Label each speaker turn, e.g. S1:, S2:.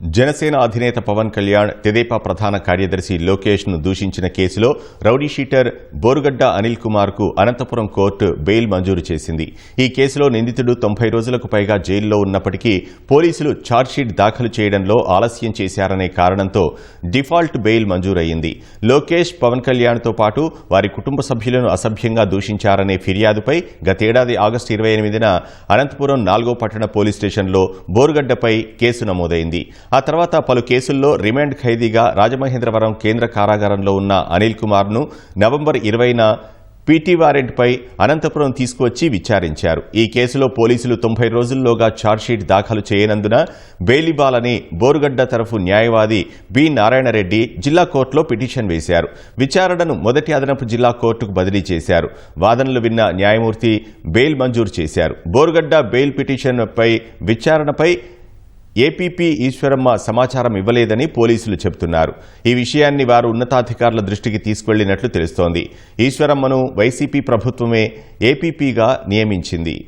S1: జనసేన అధినేత పవన్ కళ్యాణ్ తెదేపా ప్రధాన కార్యదర్శి లోకేష్ను దూషించిన కేసులో రౌడీ షీటర్ బోరుగడ్డ అనిల్ కుమార్కు అనంతపురం కోర్టు బెయిల్ మంజూరు చేసింది. ఈ కేసులో నిందితుడు తొంభై రోజులకు పైగా జైల్లో ఉన్నప్పటికీ పోలీసులు ఛార్జ్షీట్ దాఖలు చేయడంలో ఆలస్యం చేశారనే కారణంతో డిఫాల్ట్ బెయిల్ మంజూరయ్యింది. లోకేష్ పవన్ కళ్యాణ్తో పాటు వారి కుటుంబ సభ్యులను అసభ్యంగా దూషించారనే ఫిర్యాదుపై గతేడాది ఆగస్టు ఇరవై ఎనిమిదిన అనంతపురం నాలుగో పట్టణ పోలీస్ స్టేషన్లో బోరుగడ్డపై కేసు నమోదైంది. ఆ తర్వాత పలు కేసుల్లో రిమాండ్ ఖైదీగా రాజమహేంద్రవరం కేంద్ర కారాగారంలో ఉన్న అనిల్ కుమార్ను నవంబర్ ఇరవైన పీటీ వారెంట్పై అనంతపురం తీసుకువచ్చి విచారించారు. ఈ కేసులో పోలీసులు తొంభై రోజుల్లోగా ఛార్జ్షీట్ దాఖలు చేయనందున బెయిలిబాలని బోరుగడ్డ తరఫు న్యాయవాది బి నారాయణరెడ్డి జిల్లా కోర్టులో పిటిషన్ వేశారు. విచారణను మొదటి అదనపు జిల్లా కోర్టుకు బదిలీ చేశారు. వాదనలు విన్న న్యాయమూర్తి బెయిల్ మంజూరు చేశారు. బోరుగడ్డ బెయిల్ పిటిషన్పై విచారణపై ఏపీపీ ఈశ్వరమ్మ సమాచారం ఇవ్వలేదని పోలీసులు చెబుతున్నారు. ఈ విషయాన్ని వారు ఉన్నతాధికారుల దృష్టికి తీసుకెళ్ళినట్లు తెలుస్తోంది. ఈశ్వరమ్మను వైసీపీ ప్రభుత్వమే ఏపీపీగా నియమించింది.